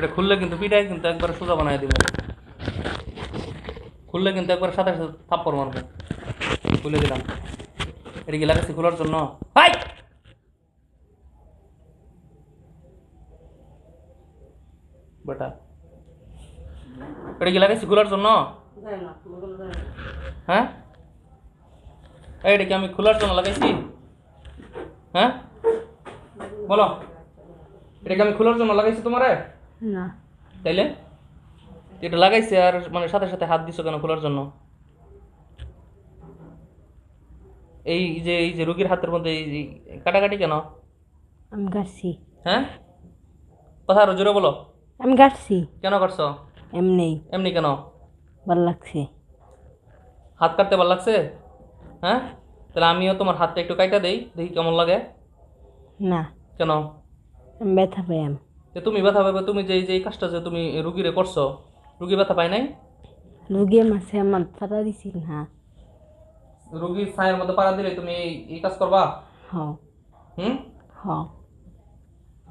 এটা খুললে কিন্তু পিঠায় কিন্তু একবার সোজা বানাই দিব। খুললে কিন্তু একবার সাথে সাথে থাপ্পড় মারবো। খুলে দিলাম। এটা কি লাগাচ্ছি খোলার জন্য? হাই! বেটা। এটা কি লাগাইছি খোলার জন্য? হ্যাঁ? এটা কি আমি খোলার জন্য লাগাইছি? হ্যাঁ? বলো। এটা কি আমি খোলার জন্য লাগাইছি তোমারে? না। তাইলে? এটা লাগাইছে আর মানে সাথে সাথে হাত দিছো কেন খোলার জন্য? এই যে এই যে রুগীর হাতের মধ্যে এই যে কাটাকাটি কেন? আমি কাটছি। হ্যাঁ? কথা আরও জোরে বলো। আমি কাটছি। কেন করছ এমনি। এমনি কেন? ভালো লাগছে। হাত কাটতে ভালো লাগছে? হ্যাঁ? তাহলে আমিও তোমার হাতটা একটু কাইটা দেই দেখি কেমন লাগে। না। কেন? ব্যথা পাই আমি। যে তুমি ব্যথা পাবে তুমি যে যে কাজটা যে তুমি রুগীরে করছ রুগী ব্যথা পায় নাই? রুগিয়ে মাসে আমার ফাটা দিছিল না। রুগীর ছায়ের মধ্যে পাড়া দিলে তুমি এই- কাজ করবা? হ্যাঁ হুম? হ।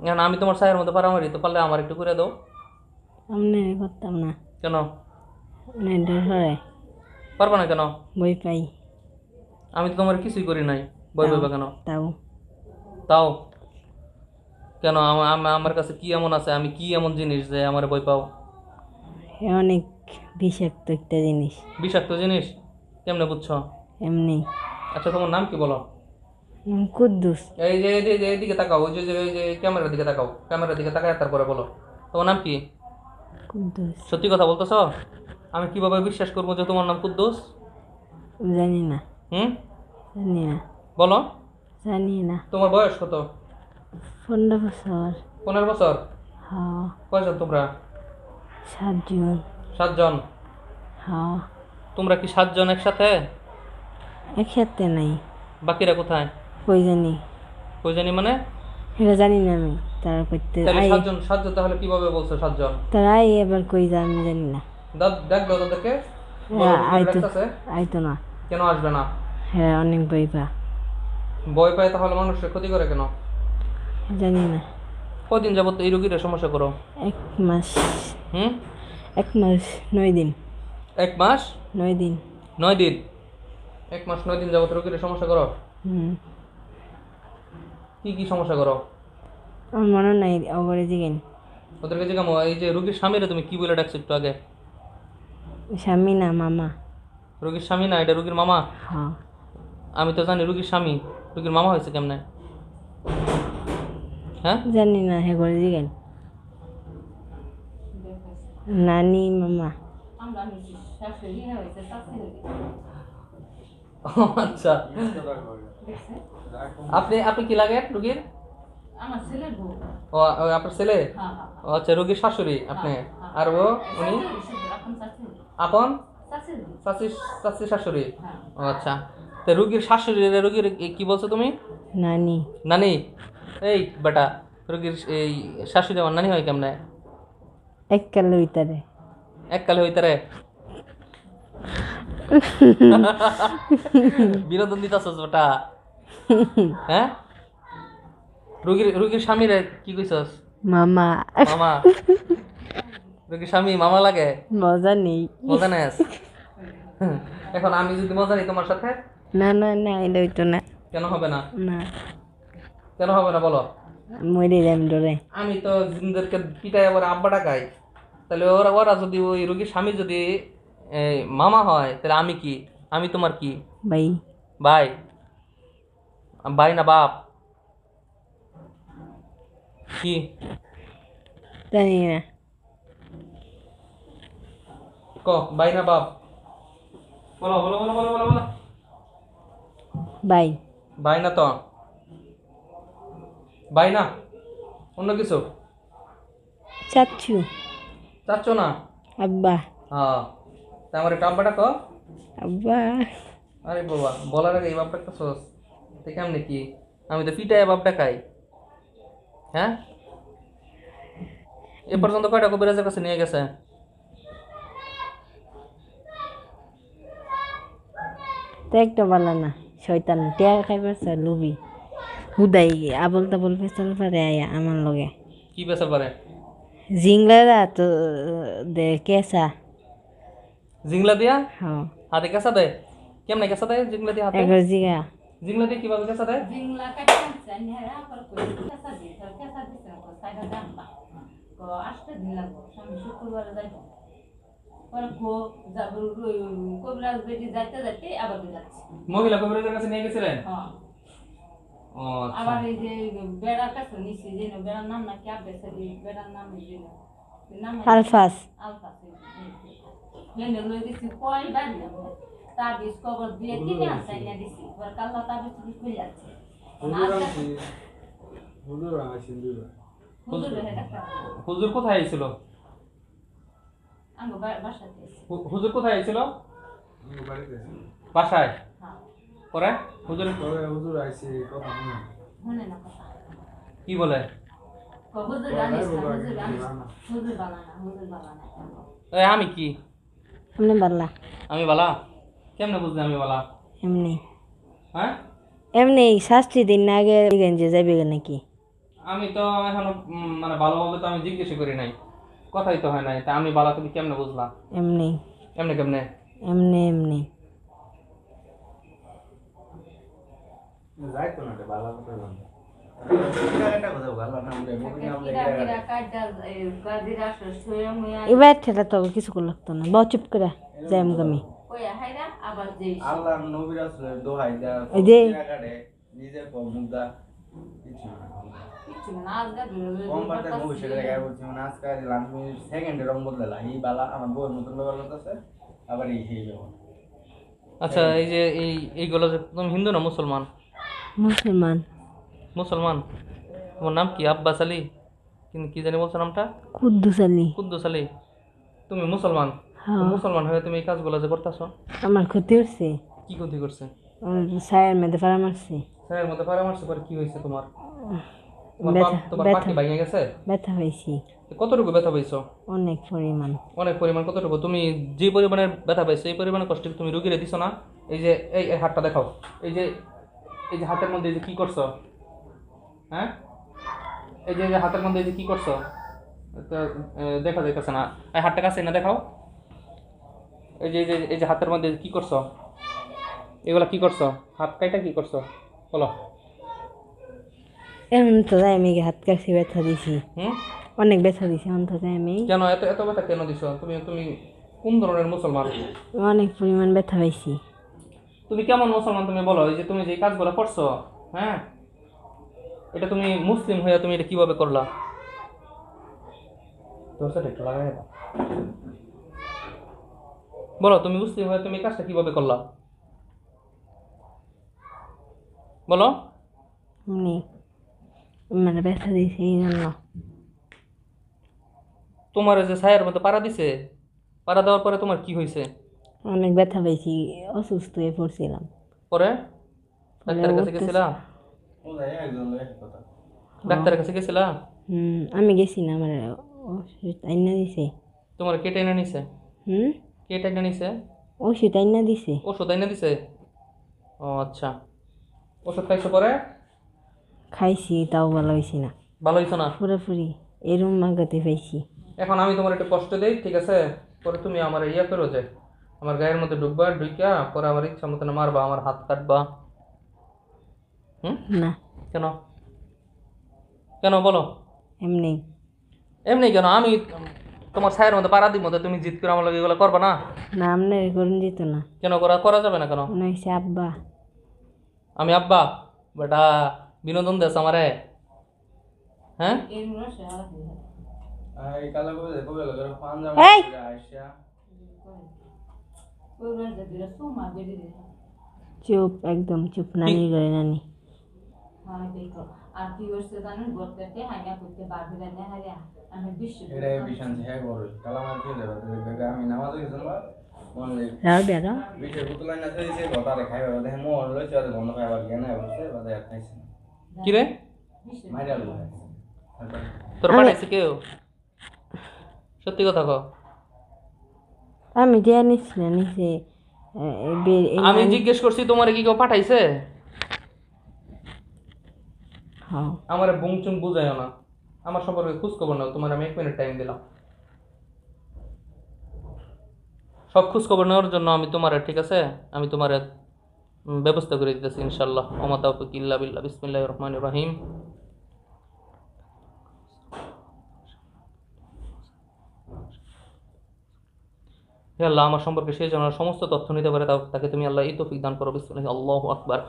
এখন আমি তোমার ছায়ের মধ্যে পাড়া মারি তো পারলে আমার একটু করে দাও। আমি করতাম না। কেন? না ডর হয় পারবা না কেন? বই পাই। আমি তো তোমার কিছুই করি নাই। বই বইবা কেন? তাও তাও কেন আমা- আমা- আমার কাছে কি এমন আছে? আমি কি এমন জিনিস যে আমার বই পাও? অনেক বিষাক্ত একটা জিনিস। বিষাক্ত জিনিস? কেমনে বুঝছ? এমনি। আচ্ছা তোমার নাম কি বলো? কুদ্দুস। এই যে এই যে- এইদিকে তাকাও ওই যে যে- ওই যে ক্যামেরার দিকে তাকাও ক্যামেরার দিকে তাকায় তারপরে বলো। তোমার নাম কি? কুদ্দুস। সত্যি কথা বলতেছ? আমি কীভাবে বিশ্বাস করব যে তোমার নাম কুদ্দুস? জানি না। হুম? জানি না। বলো। জানি না। তোমার বয়স কত? পনেরো বছর। পনেরো বছর? হ কয়জন তোমরা? সাতজন। সাতজন? হ তোমরা কি সাতজন একসাথে? একসাথে নাই। বাকিরা কোথায়? কই জানি। কই জানি মানে? এটা জানি না আমি। তারা করতে সাতজন সাতজন তাহলে কীভাবে বলছো সাতজন? তারা এবার কই যা আমি জানি না। দেখ দাও তাদেরকে? হ্যাঁ, আইতো আইতো না। কেন আসবে না? হ্যাঁ অনেক বই পা ভয় পায় তাহলে মানুষের ক্ষতি করে কেন? জানি না। কদিন যাবত এই রুগীর সমস্যা করো? এক মাস। হুম? এক মাস নয় দিন। এক মাস? নয় দিন। নয় দিন? এক মাস নয় দিন যাবত রুগীর সমস্যা করো? হুম। কি কি সমস্যা করো? আমার মনে নাই অগরে জিগেন ওদেরকে জিজ্ঞামো এই যে রুগীর স্বামীরে তুমি কি বলে ডাকছো একটু আগে? স্বামী না মামা। রুগীর স্বামী না এটা রুগীর মামা? হ আমি তো জানি রোগীর স্বামী। রুগীর মামা হয়েছে কেমনে? হ্যাঁ? জানি না হে করে জিগেন নানি মামা। আচ্ছা। আপনি আপনি কি লাগেন রুগীর? ও আপনার ছেলে? আচ্ছা রুগীর শাশুড়ি আপনি। আর ও উনি? আপন? শাশুড়ি? ও আচ্ছা। তো রুগীর শাশুড়ি রুগীর কি বলছো তুমি? নানি। নানি? এই বেটা রুগীর এই শাশুড়ি আমার নানি হয় কেমনে? এক কালে উইতারে এককালে হইতারে বিনোদন দিতাছস বেটা। হ্যাঁ? রুগীর রুগীর স্বামীরে কি কইছস? মামা। মামা? রুগীর স্বামী মামা লাগে? মজা নেই। মজা নেস? এখন আমি যদি মজা নিই তোমার সাথে? না না না এটা হইতো না। কেন হবে না? না। কেন হবে না বলো? মরে যাম ডরে। আমি তো জিনদেরকে পিটাই আবার আব্বা ডাকাই তাহলে ওরা ওরা যদি ওই রুগীর স্বামী যদি মামা হয় তাহলে আমি কি? আমি তোমার কি? ভাই। ভাই। ভাই না বাপ? কি? জানি না। ক ভাই না বাপ? বলো বলো বলো বলো বলো বলো। ভাই। ভাই না তো? ভাই না অন্য কিছু? চাচ্ছু। চাচ্ছ না? আব্বা। হ্যাঁ। তা আমার একটা আব্বাটা ক। আব্বা। আরে বাবা বলার আগে এই বাপটা একটা সোস। তো কেমনে কি? আমি তো পিটায় বাপটা খাই। হ্যাঁ? এ পর্যন্ত কয়টা কবিরাজের কাছে নিয়ে গেছে? তো একটা বলা না শয়তান। টিয়া খাইবার লুবি। হুদাই আবল তাবল ফেসাল পারে আয়া আমার লগে। কি বেসাল পারে? জিংলারা তো দে কেসা জিংলা দিয়া? হ্যাঁ। হাতে কেঁচা দেয়? কেমনে কেঁচা দেয় জিংলা দিয়ে হাতে? একবার জিগা। জিংলা দিয়ে কীভাবে জিংলা পর কেসা দি তোর কেসা দিছে সাইডা দাম কো আসতে দিন সামনে শুক্রবারে যাইব। পরে কো যাব কবিরাজ বেটি যাইতে যাইতে আবার যাচ্ছে মহিলা কবিরাজের কাছে নিয়ে গেছিলেন? হ্যাঁ। আবার এই যে বেড়া কাছে নিছি যে বেড়ার নাম না কি আবে সে বেড়ার নাম নাম আলফাস। আলফা হেনে লই দিছি কয় বাড়ি তাবিজ কবর দিয়ে কিনে এনে দিছি পরে কাল্লা তাবিজ তুমি খুলে যাচ্ছে হুজুর হুজুর কোথায় আইছিল? আমি বাসাতে হুজুর কোথায় আইছিল? আমার বাড়িতে আছে। বাসায়? পরে? হুজুর হুজুর আইসি কথা শুনে। শুনে না কথা। কি বলে? হুজুর আনিস হুজুর আনিস হুজুর বানানা হুজুর বানানা এই আমি কি? এমনি বাল্লা আমি বালা? কেমনে বুঝলে আমি বালা? এমনি। হ্যাঁ? এমনি শাস্তি দিন না আগে গেঞ্জে যাবে নাকি? আমি তো এখনও মানে ভালোভাবে তো আমি জিজ্ঞেস করি নাই। কথাই তো হয় নাই। তা আমি বালা তুমি কেমনে বুঝলা? এমনি। এমনি কেমনে? এমনি এমনি যাইতো না রে ভালো কথা বললাম এটা কথা ভালো না আমরা মুভি নাম কিরা কিরা কাজা কাজিরা শুয়ে মুয়া এবার ঠেলা তো কিছু করে লাগতো না বাও চুপ করে যাই আমি কইয়া হাইরা আবার যেই আল্লাহ নবী রাসূলের দোহাই দেয়া এই যে নিজের কম মুদা না না বালা আচ্ছা এই যে এই এইগুলো যে তুমি হিন্দু না মুসলমান মুসলমান। মুসলমান? তোমার নাম কি? আব্বাস আলী? কিন্তু কি জানি বলছো নামটা? কুদ্দুস আলী। কুদ্দুস আলী। তুমি মুসলমান? হ্যাঁ। মুসলমান হয়ে তুমি এই কাজগুলো যে করতেছো? আমার ক্ষতি হচ্ছে। কি ক্ষতি করছে? সায়ের মধ্যে পাড়া মারছে স্যারের মধ্যে পরামর্শ করে কি হয়েছে তোমার? তোমার পাখি ভেঙে গেছে? ব্যথা হয়েছি। কতটুকু ব্যথা পাইছো অনেক পরিমাণ। অনেক পরিমাণ কতটুকু? তুমি যে পরিমাণে ব্যথা পাইছো এই পরিমাণে কষ্ট তুমি রুগীরে দিছো না? এই যে এই এই হাতটা দেখাও। এই যে এই যে হাতের মধ্যে যে কি করছ? হ্যাঁ? এই যে হাতের মধ্যে যে কি করছ? দেখা যাইতেছে না। এই হাতটা কাছে না দেখাও। এই যে এই যে হাতের মধ্যে কি করছ? এগুলা কি করছ? হাত কাইটা কি করছ? বলো। তো আমি হাত কাছে ব্যথা দিছি। হুম? অনেক ব্যথা দিছি অন্তত আমি। কেন? এত এত ব্যথা কেন দিছো? তুমি তুমি কোন ধরনের মুসলমান? অনেক পরিমাণ ব্যথা পাইছি। তুমি কেমন মুসলমান তুমি বলো? এই যে তুমি যে কাজগুলো করছ হ্যাঁ? এটা তুমি মুসলিম হয়ে তুমি এটা কীভাবে করলা? তোর সাথে একটু লাগাই বলো তুমি মুসলিম হয়ে তুমি কাজটা কীভাবে করলা? বলো। মানে ব্যথা দিছি এই জন্য। তোমার যে ছায়ের মধ্যে পাড়া দিছে পাড়া দেওয়ার পরে তোমার কি হয়েছে? অনেক ব্যথা পাইছি অসুস্থ হয়ে পড়ছিলাম। পরে? ডাক্তারের কাছে গেছিলা? ও যাই একজন এক কথা ডাক্তারের কাছে গেছিলা? হুম আমি গেছি না আমার ওষুধ আইনা দিছে। তোমার কে টেনে নিছে? হুম? কে টেনে নিছে? ওষুধ আইনা দিছে। ওষুধ আইনা দিছে? ও আচ্ছা। ওষুধ খাইছো পরে? খাইছি তাও ভালো হয়েছি না। ভালো হইছো না? পুরোপুরি এরম আগাতে পাইছি। এখন আমি তোমার একটু কষ্ট দেই ঠিক আছে? পরে তুমি আমার ইয়ে করো যে আমার গায়ের মধ্যে ঢুকবা ঢুকিয়া পরে আমার ইচ্ছা মতন মারবা আমার হাত কাটবা। হুম? না। কেন? কেন বলো? এমনি। এমনি কেন? আমি তোমার ছায়ের মধ্যে পাড়া দিব মধ্যে তুমি জিত করে আমার লগে এগুলো করবা না? না আপনার করুন দিত না। কেন করা করা যাবে না কেন? মনে হয়েছে আব্বা। আমি আব্বা? বেটা বিনোদন দেশ আমারে। হ্যাঁ? এই কালো কবে কবে লাগে পাঞ্জাব এই! আইসা ওই রসে দিলে সুমা বেরি দে চুপ একদম চুপ নানি করে নানি। হ্যাঁ আর কি হচ্ছে জানেন গর্তে হাইনা করতে বাড়ি দেয় হারিয়া আমি বিশ্ব এটা বিশান হ্যাঁ বড়। কালামার কি দেবে আমি নামাজ মন রাও বিশের পুতুলাই না দিয়েছে গতারে খাইবে দেখে লইছে আর বন্ধ খাইবার জ্ঞান বসে বাদে আর খাইছে কি রে? মাইরা লো তোর পাঠাইছে কেউ? সত্যি কথা কও। আমি দেয়া না নিচে আমি জিজ্ঞেস করছি তোমার কি কেউ পাঠাইছে? হ্যাঁ। আমার বুংচুং বুঝাইও না। আমার সম্পর্কে খোঁজ খবর নাও তোমার আমি এক মিনিট টাইম দিলাম। সব খোঁজ খবর নেওয়ার জন্য আমি তোমার ঠিক আছে? আমি তোমার ব্যবস্থা করে দিতেছি ইনশাল্লাহ। ওমা তাওফিক ইল্লা বিল্লাহ বিসমিল্লাহির রহমানির রহিম। হে আল্লাহ, আমার সম্পর্কে সে যেন সমস্ত তথ্য নিতে পারে তাকে তুমি আল্লাহ এই তৌফিক দান করো। বিসমিল্লাহ, আল্লাহু আকবার।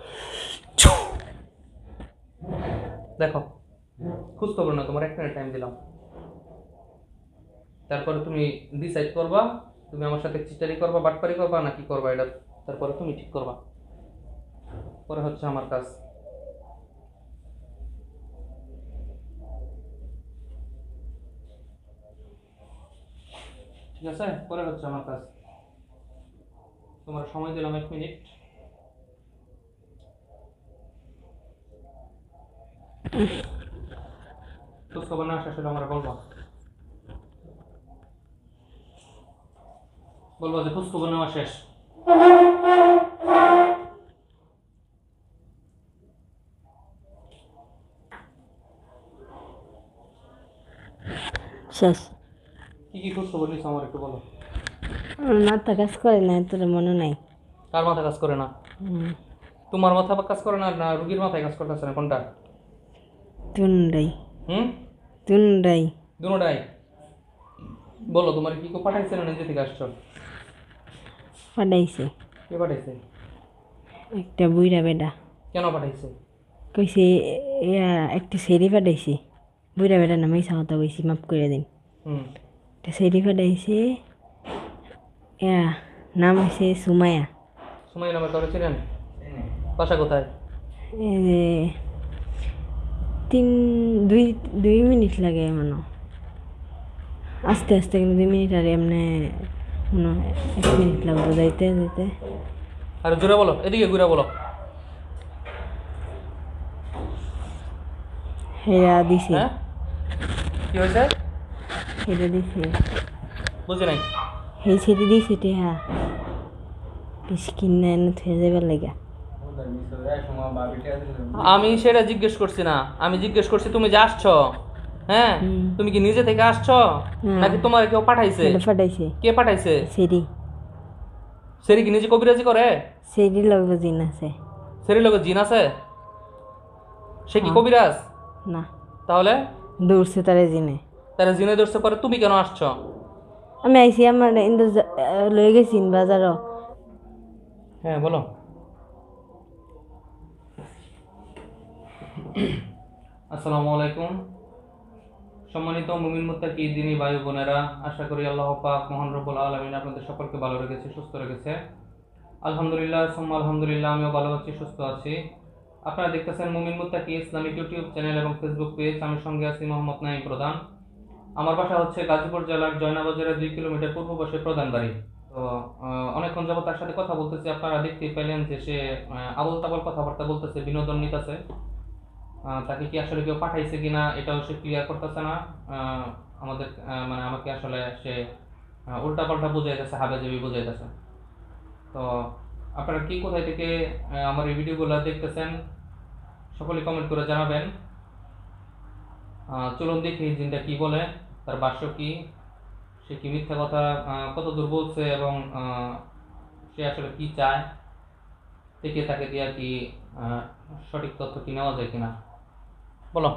দেখো খোঁজ খবর না তোমার এক মিনিট টাইম দিলাম। তারপরে তুমি ডিসাইড করবা, তুমি আমার সাথে চিটারি করবা, বাটপারি করবা, নাকি করবা এটা? তারপরে তুমি ঠিক করবা। পরে হচ্ছে আমার কাজ। ঠিক আছে? পরে হচ্ছে আমার কাজ। তোমার সময় দিলাম এক মিনিট। খোঁজ খবর না শেষ আমরা বলব? বলব যে খোঁজ নেওয়া শেষ। শেষ। কি কি খোঁজ আমার একটু বলো। মাথা কাজ করে না তোর মনে নাই। কার মাথা কাজ করে না? তোমার মাথা বা কাজ করে না না রুগীর মাথায় কাজ করতেছে না কোনটা? তুনরাই হুম? তুনরাই দুটাই বলো তোমার কি কেউ পাঠাইছে না নিজে থেকে আসছো? পাঠাইছে। কে পাঠাইছে? একটা বুইরা বেডা কেন পাঠাইছে? কইছে একটা সেরি পাঠাইছে। বুইরা বেডা না মাইসা কথা কইছি মাফ করে দিন। হুম। একটা সেরি পাঠাইছে ইয়া নাম হয়েছে সুমায়া সময় নাম্বার কারও ছিলেন? বাসা কোথায়? তিন দুই দুই মিনিট লাগে মনে আস্তে আস্তে কিন্তু দুই মিনিট আর এমনি মনে এক মিনিট লাগবে যাইতে যাইতে। আর জোরে বলো এদিকে ঘুরে বলো। হেরা দিছে। হ্যাঁ? কি হয়েছে? হেরা দিছে বুঝি নাই? সেই ছেড়ে দিছে টেহা বেশি কিনে এনে থয়ে যাবার লাগা। হয়ে আমি সেটা জিজ্ঞেস করছি না। আমি জিজ্ঞেস করছি তুমি যে আসছো হ্যাঁ? তুমি কি নিজে থেকে আসছো? নাকি তোমার কেউ পাঠাইছে? ফাটাইছে কে পাঠাইছে? সেরি। সেরি কি নিজে কবিরাজি করে? সেরি লাগবে জিন আছে। সেরি লোকের জিন আছে? সে কি হ্যাঁ। কবিরাজ? না। তাহলে? দৌড়ছে তারে জিনে। তারা জিনে ধরছে পরে তুমি কেন আসছো? আমি আইসি আমার ইন্দো লয়ে গেছি বাজারও। হ্যাঁ বলো। আসসালামু আলাইকুম। সম্মানিত মুমিন মুত্তাকি দিনী ভাই বোনেরা আশা করি আল্লাহ পাক মহান রব্বুল আলামিন আপনাদের সকলকে ভালো রেখেছে সুস্থ রেখেছে। আলহামদুলিল্লাহ সুম্মা আলহামদুলিল্লাহ আমিও ভালো আছি সুস্থ আছি। আপনারা দেখতেছেন Mumin Muttaqi Islamic YouTube channel এবং ফেসবুক পেজ। আমি সঙ্গে আছি মোহাম্মদ নাইম প্রধান। আমার বাসা হচ্ছে গাজীপুর জেলার জয়নাবাজারের দুই কিলোমিটার পূর্ব পাশে প্রধান বাড়ি। তো অনেকক্ষণ যাবত তার সাথে কথা বলতেছি। আপনারা দেখতেই পেলেন যে সে আবল তাবল কথাবার্তা বলতেছে, বিনোদন নিতেছে। তাকে কি আসলে কেউ পাঠাইছে কিনা এটাও সে ক্লিয়ার করতেছে না। আমাদের মানে আমাকে আসলে সে উল্টা পাল্টা বুঝাইতেছে, হাবেজাবি বুঝাইতেছে। তো, আপনারা কি কোথায় থেকে আমার এই ভিডিওগুলো দেখতেছেন, সকলে কমেন্ট করে জানাবেন। চলুন দেখি জিনটা কি বলে তার বাস্য কি সে কি মিথ্যা কথা কত দূর বলছে এবং সে আসলে কি চায় দেখে তাকে দিয়ে কি সঠিক তথ্য কি নেওয়া যায় কিনা। বলো?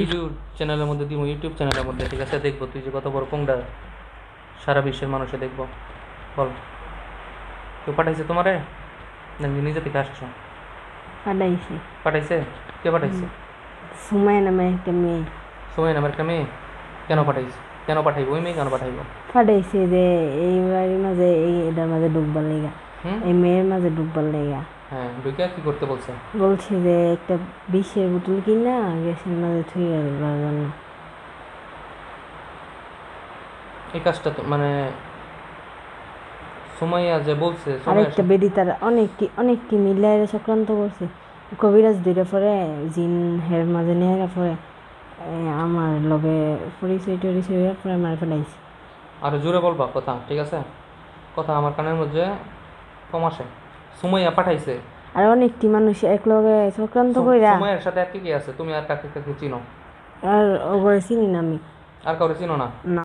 ভিডিও চ্যানেলের মধ্যে দিব ইউটিউব চ্যানেলের মধ্যে ঠিক আছে? দেখব তুই যে কত বড় পোংডা সারা বিশ্বের মানুষে দেখব। বল। কেউ পাঠাইছে তোমারে নিজে থেকে আসছো? ফাটাইছে পাঠাইছে? কে পাঠাইছে? সুমায়া নামে একটা মেয়ে। সময় নামের একটা মেয়ে? কেন পাঠাইছে? কেন পাঠাইবো? ওই মেয়ে কেন পাঠাইবো? ফাটাইছে যে এই বাড়ির মাঝে এই এটার মাঝে ডুববার লেগা। এই মেয়ের মাঝে ডুববার লেগা। হ্যাঁ ঢুকে কি করতে বলছে? বলছে যে একটা বিষের বোতল কিনা গ্যাসের মাঝে থুয়ে দেওয়ার জন্য। এই কাজটা তো মানে সুমাইয়া যে বলছে আর সুমাইয়া একটা বেডি তার অনেক কি অনেক কি মিলায় চক্রান্ত করছে কবিরাজ দুইটা পরে জিন হের মাঝে নিয়ে পরে। আমার লগে পরিচয় টরিচয় হয়ে পরে আমার ফেলাইছে। আরও জোরে বলবা কথা ঠিক আছে? কথা আমার কানের মধ্যে কম আসে সুমাইয়া পাঠাইছে। আর অনেকটি মানুষ একলগে চক্রান্ত কইরা। সময়ের সাথে আর কি কি আছে? তুমি আর কাকে কাকে চিনো? আর ওগরে চিনি না আমি। আর কাউরে চিনো না? না।